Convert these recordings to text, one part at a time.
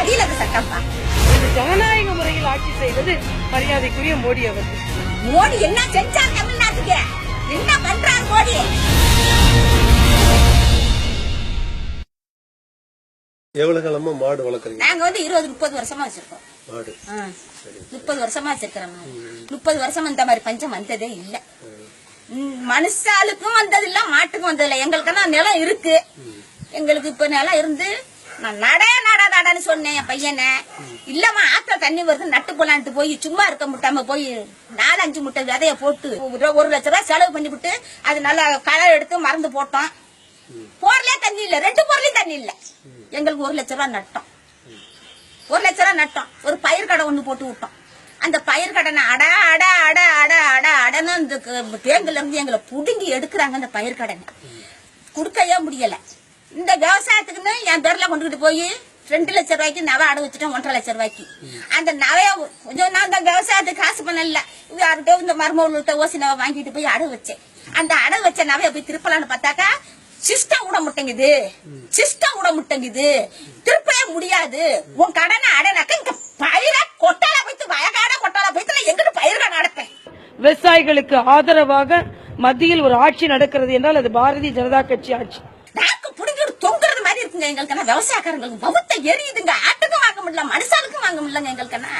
அடியில இருக்க சட்டம்ப்பா இந்த ஜனநாயக முறையில் ஆட்சி செய்வது மரியாதைக்குரிய மோடி அவர்கள். மோடி என்ன செஞ்சார் தமிழ்நாட்டுக்கு? என்ன பண்றார் மோடி? எவ்வளவு காலமா மாடு வளர்க்குறீங்க? நாங்க வந்து இருபது முப்பது வருஷமா வச்சிருக்கோம். மாடு. முப்பது வருஷமா வச்சிருக்கிறோம். முப்பது வருஷம் இந்த மாதிரி பஞ்சம் வந்ததே இல்ல. மனுஷாளுக்கும் வந்தது இல்ல மாட்டுக்கும் வந்தது இல்ல எங்களுக்கெல்லாம் நிலம் இருக்கு. எங்களுக்கு இப்ப நிலம் இருந்து நான் நட நட நடன்னு சொன்னேன் என் பையனை. இல்லம்மா ஆத்துல தண்ணி வருது நட்டு போலான்ட்டு போய் சும்மா இருக்க முட்டாம போய் நாலஞ்சு முட்டை விதைய போட்டு ஒரு- ஒரு லட்ச ரூபாய் செலவு பண்ணி விட்டு அது நல்லா களை எடுத்து மறந்து போட்டோம். போர்லயே தண்ணி இல்ல ரெண்டு போர்லயும் தண்ணி இல்ல. எங்களுக்கு ஒரு லட்ச ரூபாய் நட்டோம். ஒரு லட்ச ரூபா நட்டோம். ஒரு பயிர் கடை ஒண்ணு போட்டு விட்டோம். அந்த பயிர் கடனை அட அட அட அட அட அடன்னு இந்த க- இருந்து எங்களை புடுங்கி எடுக்கிறாங்க அந்த பயிர் கடனை கொடுக்கவே முடியலை. இந்த விவசாயத்துக்குன்னு என் பேர்ல கொண்டுகிட்டு போய் ரெண்டு லட்சம் ரூபாய்க்கு நகை அடை வச்சுட்டேன் ஒன்றரை லட்சம் ரூபாய்க்கு. அந்த நகைய கொஞ்சம் நான் அந்த விவசாயத்துக்கு காசு பண்ணல. யார்கிட்ட இந்த மருமகள்கிட்ட ஓசி நகை வாங்கிட்டு போய் அடை வச்சேன். அந்த அடை வச்ச நகைய போய் திருப்பலான்னு பார்த்தாக்கா சிஸ்டம் விட முட்டங்குது. சிஸ்டம் விட முட்டங்குது. திருப்பவே முடியாது. உன் கடனை அடைனாக்க இங்க பயிர கொட்டால போய்த்து வயக்காட கொட்டால போய்த்து நான் எங்கிட்டு பயிர நடப்பேன்? விவசாயிகளுக்கு ஆதரவாக மத்தியில் ஒரு ஆட்சி நடக்கிறது என்றால் அது பாரதிய ஜனதா கட்சி ஆட்சி. தொங்குறது மாதிரி இருக்குங்க எங்களுக்கு விவசாயக்காரங்களுக்கு பகுத்த எரியுதுங்க. ஆட்டுக்கும் வாங்க முடியல மனுஷாளுக்கும் வாங்க முடியலங்க எங்களுக்குன்னா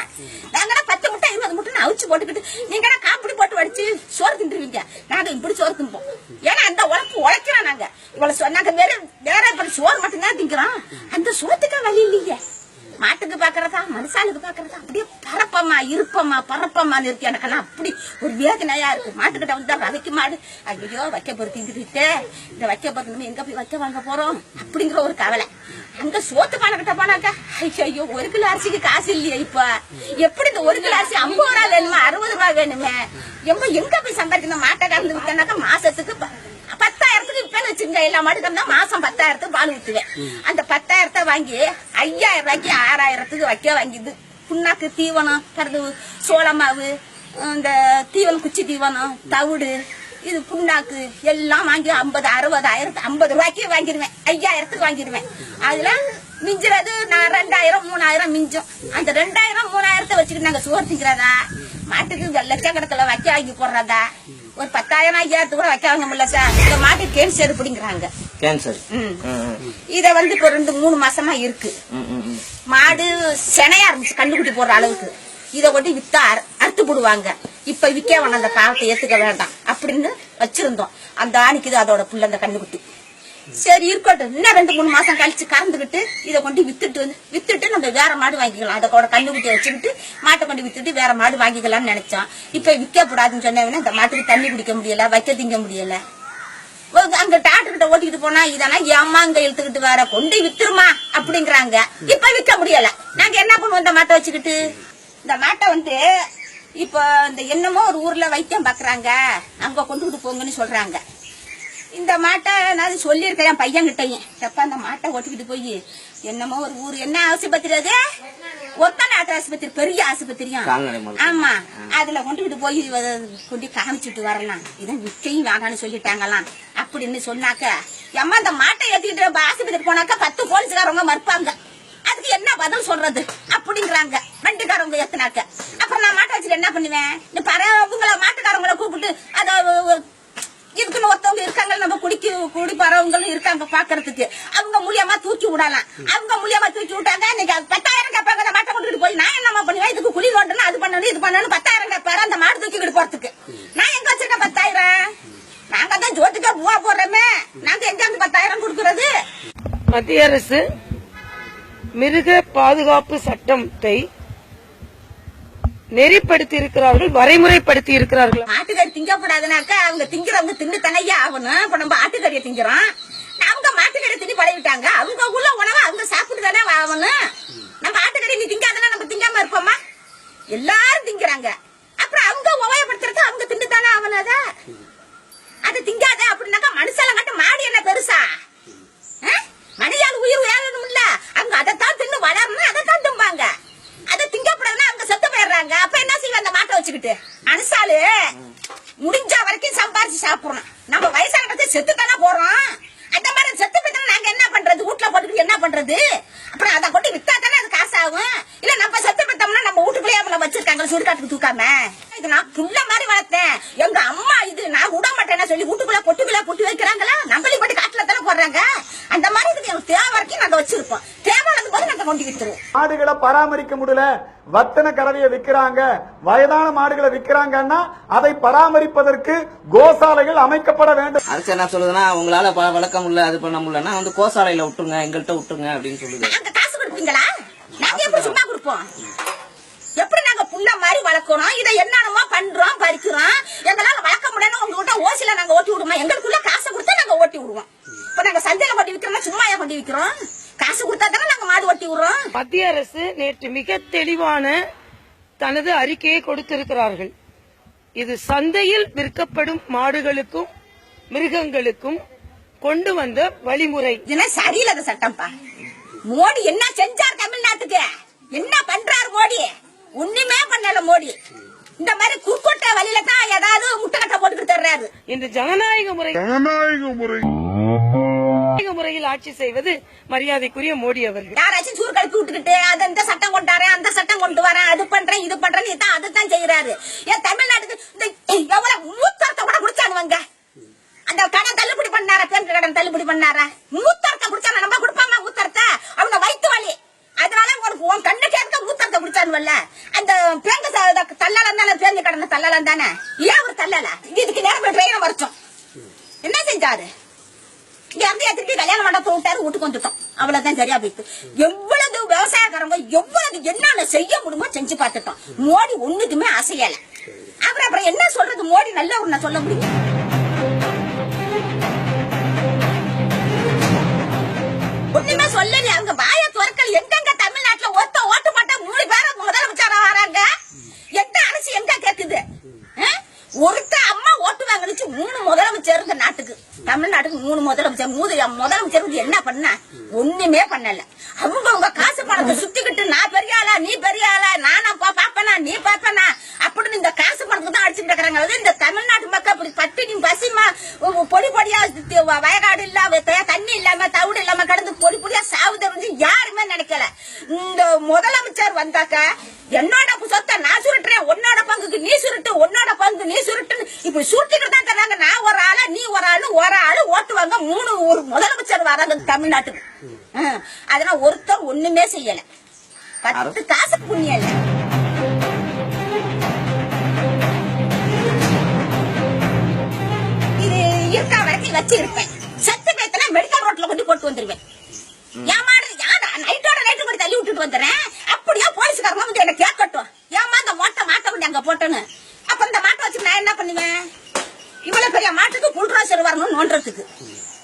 நாங்க பத்து முட்டை ஐம்பது முட்டை அவிச்சு போட்டுக்கிட்டு நீங்க காப்பிடி போட்டு வடிச்சு சோறு தின்றுவீங்க. நாங்க இப்படி சோறு தின்போம். ஏன்னா அந்த உழைப்பு உழைக்கிறோம் நாங்க. இவ்வளவு நாங்க வேற வேற இப்ப சோறு மட்டும்தான் திங்கிறோம். அந்த சோத்துக்கா வழி இல்லையே. மாட்டுக்கு பாக்குறதா மனுஷாளுக்கு பாக்குறதா? அப்படியே பரப்பமா இருப்பமா பரப்பமா இருக்கு. எனக்கெல்லாம் அப்படி ஒரு வேதனையா இருக்கு. மாட்டுக்கிட்ட வந்து வைக்க மாடு. ஐயோ வைக்க பொறுத்து திங்கிட்டு இந்த வைக்க பொறுத்து நம்ம எங்க போய் வைக்க வாங்க போறோம்? அப்படிங்கிற ஒரு கவலை. அங்க சோத்து பானைக்கிட்ட போனாக்கா ஐயோ ஒரு கிலோ அரிசிக்கு காசு இல்லையே இப்ப. எப்படி இந்த ஒரு கிலோ அரிசி ஐம்பது ரூபா வேணுமா அறுபது ரூபா வேணுமே? எம்ப எங்க போய் சம்பாதிக்கணும்? மாட்டை கலந்து விட்டனாக்கா மாசத்துக்கு விற்பேன்னு வச்சுங்க எல்லா மாட்டுக்கு மாசம் பத்தாயிரத்துக்கு பால் ஊத்துவேன் அந்த பத்தாயிரத்தை வாங்கி ஐயாயிரம் ரூபாய்க்கு ஆறாயிரத்துக்கு வைக்க வாங்கிது புண்ணாக்கு தீவனம் கருது சோள மாவு இந்த தீவனம் குச்சி தீவனம் தவிடு இது புண்ணாக்கு எல்லாம் வாங்கி ஐம்பது அறுபதாயிரத்து ஐம்பது ரூபாய்க்கு வாங்கிடுவேன். ஐயாயிரத்துக்கு வாங்கிடுவேன். அதுல மிஞ்சுறது நான் ரெண்டாயிரம் மூணாயிரம் மிஞ்சும். அந்த ரெண்டாயிரம் மூணாயிரத்தை வச்சுக்கிட்டு நாங்க சோறு திங்கிறதா? மாட்டுக்கு லட்சக்கணக்கில் வைக்க வாங்கி போடுறதா? ஒரு பத்தாயிரம் ஐயாயிரத்து கூட வைக்க வாங்க முடியல சார்? இந்த மாட்டுக்கு கேன்சர் பிடிங்கிறாங்க. கேன்சர். இத வந்து இப்ப ரெண்டு மூணு மாசமா இருக்கு. மாடு செனையா இருந்துச்சு கண்டுக்குட்டி போடுற அளவுக்கு. இத கொண்டு வித்தா அறு- அறுத்து போடுவாங்க. இப்ப விக்க வேணாம் அந்த பாவத்தை ஏத்துக்க வேண்டாம். அப்படின்னு வச்சிருந்தோம். அந்த ஆணிக்குது அதோட புள்ள அந்த கண்டுக்குட்டி சரி இருக்கட்டும். இன்னும் ரெண்டு மூணு மாசம் கழிச்சு கறந்துகிட்டு இதை கொண்டு வித்துட்டு வந்து வித்துட்டு நம்ம வேற மாடு வாங்கிக்கலாம். அதை கூட கண்ணுக்குட்டியை வச்சுக்கிட்டு மாட்டை கொண்டு வித்துட்டு வேற மாடு வாங்கிக்கலாம்னு நினைச்சோம் இப்ப விற்க கூடாதுன்னு சொன்னவன இந்த மாட்டுக்கு தண்ணி குடிக்க முடியல வைக்க திங்க முடியல. அங்க டாக்டர் கிட்ட ஓட்டிக்கிட்டு போனா இதெல்லாம் ஏம்மா இங்க இழுத்துக்கிட்டு வேற கொண்டு வித்துருமா அப்படிங்கிறாங்க. இப்ப விற்க முடியல. நாங்க என்ன பண்ணுவோம் இந்த மாட்டை வச்சுக்கிட்டு? இந்த மாட்டை வந்து இப்ப இந்த என்னமோ ஒரு ஊர்ல வைத்தியம் பாக்குறாங்க. அங்க கொண்டுகிட்டு போங்கன்னு சொல்றாங்க. இந்த மாட்டை நான் சொல்லியிருக்கேன் என் பையன்கிட்டயும். எப்ப அந்த மாட்டை ஓட்டிக்கிட்டு போய் என்னமோ ஒரு ஊர் என்ன ஆஸ்பத்திரி அது? ஒத்த நாட்டு ஆஸ்பத்திரி பெரிய மருத்துவம். ஆமா. அதுல கொண்டுகிட்டு போய் கொண்டு காமிச்சிட்டு வரலாம். இதான் விற்கையும் வேணாம்னு சொல்லிட்டாங்களாம். அப்படின்னு சொன்னாக்க எம்மா இந்த மாட்டை ஏத்திக்கிட்டு ஆஸ்பத்திரி போனாக்க பத்து போலீஸ்காரவங்க மறுப்பாங்க. அதுக்கு என்ன பதில் சொல்றது? அப்படிங்கிறாங்க. வண்டிக்காரவங்க ஏத்துனாக்க. அப்புறம் நான் மாட்டை வச்சுட்டு என்ன பண்ணுவேன்? இந்த பறவங்கள மாட்டுக்காரவங்கள கூப்பிட்டு அத இதுக்குன்னு ஒருத்தவங்க இருக்காங்க நம்ம குடிக்க குடி பறவங்களும் இருக்காங்க பாக்குறதுக்கு. அவங்க மூலியமா தூக்கி விடலாம். அவங்க மூலியமா தூக்கி விட்டாங்க இன்னைக்கு அது பத்தாயிரம் கேட்பாங்க அந்த மாட்டை கொண்டுட்டு போய் நான் என்னமா பண்ணுவேன்? இதுக்கு குழி தோண்டணும் அது பண்ணணும் இது பண்ணணும் பத்தாயிரம் கேட்பாரு அந்த மாடு தூக்கிக்கிட்டு போறதுக்கு. நான் எங்க வச்சிருக்கேன் பத்தாயிரம்? நாங்க தான் ஜோத்துக்கே பூவா போடுறோமே. நாங்க எங்க இருந்து பத்தாயிரம் கொடுக்கறது? மத்திய அரசு மிருக பாதுகாப்பு சட்டத்தை நெறிப்படுத்தி இருக்கிறார்கள் வரைமுறைப்படுத்தி இருக்கிறார்கள் ஆட்டுக்கறி திங்கப்படாதுனாக்கா அவங்க திங்கிறவங்க திண்டு தனையா ஆகணும். இப்ப நம்ம ஆட்டுக்கறியை திங்கிறோம். அவங்க மாட்டுக்கறி திணி பழகிட்டாங்க. அவங்க உள்ள உணவை அவங்க சாப்பிட்டு தானே ஆகணும். நம்ம ஆட்டுக்கறி நீ திங்காதனா நம்ம திங்காம இருப்போமா? எல்லாரும் திங்கிறாங்க அப்புறம் அவங்க உபயோகப்படுத்துறது அவங்க தின்னு தானே ஆகணும் அத அது திங்காத அப்படின்னாக்கா மனுஷாலங்காட்ட மாடு என்ன பெருசா ஆ? மனிதாள் உயிர் வேறணும் இல்ல அவங்க அதைத்தான் தின்னு வளரணும் அதைத்தான் திம்பாங்க அதை திங்கக்கூடாதுன்னா அவங்க செத்து போயிடுறாங்க அப்ப என்ன செய்வாங்க அந்த மாட்டை வச்சுக்கிட்டு வயசாலு முடிஞ்ச வரைக்கும் சம்பாரிச்சு சாப்பிடணும். நம்ம வயசானதை செத்து தானே போறோம். அந்த மாதிரி செத்து போயிட்டா நாங்க என்ன பண்றது? வீட்டுல போட்டுக்கிட்டு என்ன பண்றது? அப்புறம் அதை கொண்டு வித்தா தானே அது காசு ஆகும் இல்ல நம்ம செத்து வித்தோம்னா நம்ம வீட்டுக்குள்ளே அவங்கள வச்சிருக்காங்க சுடுகாட்டுக்கு தூக்காம. இது நான் புள்ள மாதிரி வளர்த்தேன். எங்க அம்மா இது நான் விட மாட்டேன்னு சொல்லி வீட்டுக்குள்ள பொட்டுக்குள்ள பொட்டு வைக்கிறாங்களா? நம்மளி போட்டு காட்டுல தானே போடுறாங்க. அந்த மாதிரி இதுக்கு எனக்கு தேவை வரைக்கும் நாங்க வச்சிருப்போம். கொண்டு மாடுகளை பராமரிக்க முடியல. வத்தன கறவையை விக்கிறாங்க வயதான மாடுகளை விக்கிறாங்கன்னா அதை பராமரிப்பதற்கு கோசாலைகள் அமைக்கப்பட வேண்டும். அரசு என்ன சொல்லுதுன்னா உங்களால வளர்க்க முடியல அது பண்ண முடியலன்னா வந்து கோசாலையில விட்டுருங்க எங்கள்கிட்ட விட்டுருங்க அப்படின்னு சொல்லுது. காசு கொடுப்பீங்களா? நாங்க எப்படி சும்மா கொடுப்போம்? எப்படி நாங்க புள்ள மாதிரி வளர்க்கறோம் இதை என்னென்னமோ பண்றோம் பறிக்கிறோம். எங்களால வளர்க்க முடியல உங்ககிட்ட ஓசில நாங்க ஓட்டி விடுவோம்? எங்களுக்குள்ள காசு கொடுத்தா நாங்க ஓட்டி விடுவோம். இப்ப நாங்க சந்தையில கொண்டு விக்கிறோம் சும்மாயா கொண்டு விக்கிறோம்? காசு கொடுத்தா தானே நாங்க மாடு ஓட்டி விடுறோம்? மத்திய அரசு நேற்று மிக தெளிவான தனது அறிக்கையை கொடுத்திருக்கிறார்கள். இது சந்தையில் விற்கப்படும் மாடுகளுக்கும் மிருகங்களுக்கும் கொண்டு வந்த வழிமுறை. சரியில்லாத சட்டம்ப்பா. மோடி என்ன செஞ்சார் தமிழ்நாட்டுக்கு? என்ன பண்றாரு மோடி? ஒண்ணுமே பண்ணல மோடி. இந்த மாதிரி குறுக்கோட்டை வழியில தான் ஏதாவது முட்டைக்கட்டை போட்டுக்கிட்டு தர்றாரு. இந்த ஜனநாயக முறை ஜனநாயக முறையில் ஆட்சி செய்வது மரியாதைக்குரிய மோடி அவர்கள். யாராச்சும் சூறு கலப்பி விட்டுக்கிட்டு அது இந்த சட்டம் கொண்டாரு அந்த சட்டம் கொண்டு வரேன் அது பண்றேன் இது பண்றேன் இதான் அதுதான் செய்யறாரு. ஏன் தமிழ்நாட்டுக்கு இந்த எவ்வளவு மூத்தரத்தை கூட குடிச்சானுவங்க? அந்த கடன் தள்ளுபடி பண்ணாரா? பேங்க் கடன் தள்ளுபடி பண்ணாரா? மூத்தரத்தை குடிச்சா நம்ம கொடுப்பாமா மூத்தரத்தை? அவங்க வயிற்று வலி. அதனால உனக்கு உன் கண்ணு கேட்க மூத்தரத்தை குடிச்சானுவல்ல. அந்த பேங்க் தள்ளலாம் தானே பேங்க் கடனை தள்ளலாம் தானே? ஏன் ஒரு தள்ளல? இதுக்கு நேரம் ட்ரெயினை வரைச்சோம் என்ன செஞ்சாரு? இங்க இருந்து திருப்பி கல்யாணம் மண்டபத்தை விட்டாரு வீட்டுக்கு வந்துட்டோம். அவ்வளவுதான் சரியா போயிட்டு. எவ்வளவு விவசாயக்காரங்க எவ்வளவு என்னென்ன செய்ய முடியுமோ செஞ்சு பார்த்துட்டோம். மோடி ஒண்ணுக்குமே அசையல. அப்புறம் அப்புறம் என்ன சொல்றது? மோடி நல்ல ஒரு சொல்ல முடியும். ஒண்ணுமே சொல்லல. அவங்க வாய துறக்கல் எங்கெங்க தமிழ்நாட்டுல ஒத்த ஓட்டு மாட்டா மூணு பேரை முதலமைச்சரா வராங்க எந்த அரசு எங்க கேக்குது ஆ? ஒருத்த அம்மா ஓட்டு வாங்கினுச்சு மூணு முதலமைச்சர் இந்த நாட்டுக்கு தமிழ்நாட்டுக்கு மூணு முதலமைச்சர் மூணு முதலமைச்சர் வந்து என்ன பண்ண? ஒண்ணுமே பண்ணல. அவங்க காசு பணத்தை சுத்திக்கிட்டு நான் பெரிய ஆளா நீ பெரிய ஆளா நானா பா பாப்பனா நீ பாப்பனா? அப்படின்னு இந்த காசு பணத்தை தான் அடிச்சுட்டு இருக்கிறாங்க. அது இந்த தமிழ்நாட்டு மக்கள் அப்படி பட்டினி பசிமா பொடி பொடியா வயகாடு வயக்காடு இல்லாம தண்ணி இல்லாம தவிடு இல்லாம கடந்து பொடி பொடியா சாவுத வந்து யாருமே நினைக்கல. இந்த முதலமைச்சர் வந்தாக்க என்னோட சொத்தை நான் சுருட்டுறேன் உன்னோட பங்குக்கு நீ சுருட்டு உன்னோட பங்கு நீ சுருட்டுன்னு இப்படி சுருட்டிக்கிட்டு தான் தர்றாங்க. நான் ஒரு ஆளு நீ ஒரு ஆளு ஒரு ஆளு ஓட்டுவாங்க. மூணு ஒரு முதலமைச்சர் வராங்க தமிழ்நாட்டுக்கு. அதனால ஒருத்தர் ஒண்ணுமே செய்யல. பத்து காசு புண்ணியம் இல்லை. இது இருக்கா வரைக்கும் வச்சு இருப்பேன் செத்து மெடிக்கல் ரோட்ல கொண்டு போட்டு வந்துருவேன். ஏமாடு நைட்டோட நைட்டு கொண்டு தள்ளி விட்டுட்டு வந்துடுறேன். போலீஸ்காரங்க வந்து என்ன கேட்கட்டும். ஏமா இந்த மோட்டை மாட்டை கொண்டு அங்க போட்டேன்னு? அப்ப இந்த மாட்டை வச்சு நான் என்ன பண்ணுவேன்? இவ்வளவு பெரிய மாட்டுக்கு புல்ராசர் வரணும்னு நோன்றதுக்கு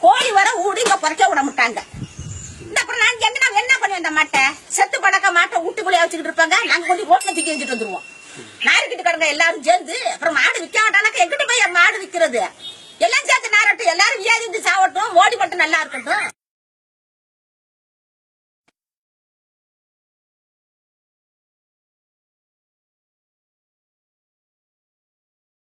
கோழி வர ஊடி இங்க குறைக்க விட மாட்டாங்க. இந்த அப்புறம் நான் எங்க நான் என்ன பண்ணுவேன் இந்த மாட்டை? செத்து படக்க மாட்டை வீட்டுக்குள்ளே வச்சுக்கிட்டு இருப்பாங்க. நாங்க கொண்டு ரோட்ல தூக்கி வச்சுட்டு வந்துருவோம். நாரிக்கிட்டு கடங்க எல்லாரும் சேர்ந்து அப்புறம் மாடு விற்க மாட்டானாக்க எங்கிட்ட போய் மாடு விக்கிறது எல்லாம் சேர்த்து நாரட்டும். எல்லாரும் வியாதி சாவட்டும். ஓடி மட்டும் நல்லா இருக்கட்டும்.